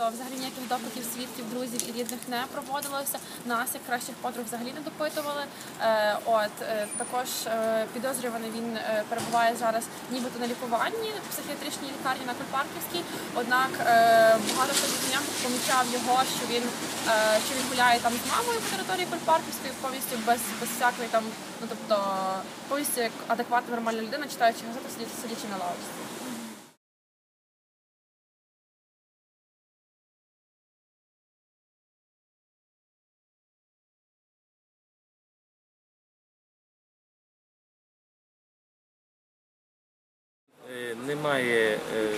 Тобто, взагалі ніяких допитів свідків, друзів і рідних не проводилося. Нас, як кращих подруг, взагалі не допитували. Е, От е, також е, підозрюваний він перебуває зараз нібито на лікуванні в психіатричній лікарні на Кульпарківській. Однак багато хто помічав його, що він що він гуляє там з мамою по території Кульпарківської повністю без, без всякої там, ну тобто повністю як адекватна нормальна людина, читаючи газету, сидячи, на лавочці. Немає е,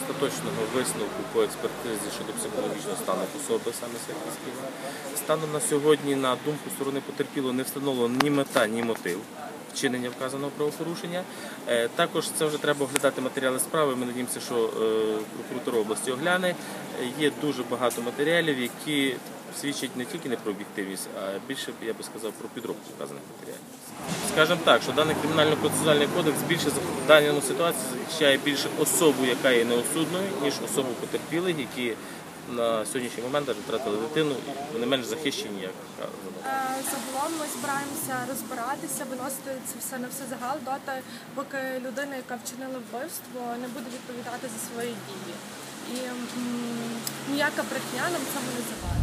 остаточного висновку по експертизі щодо психологічного стану особи саме Святівського. Станом на сьогодні, на думку сторони потерпілого, не встановлено ні мета, ні мотив вчинення вказаного правопорушення. Е, Також це вже треба оглядати матеріали справи. Ми надіємося, що е, прокуратура області огляне. Є дуже багато матеріалів, які свідчать не тільки не про об'єктивність, а більше я би сказав про підробку вказаних матеріалів. Скажемо так, що даний кримінально-процесуальний кодекс більше в даній ситуації захищає більше особу, яка є неосудною, ніж особу потерпілих, які на сьогоднішній момент втратили дитину, вони менш захищені, як. Е, Загалом ми збираємося розбиратися, виносити це все на все загал доти, поки людина, яка вчинила вбивство, не буде відповідати за свої дії. І м, ніяка брехня нам цьому не завадить.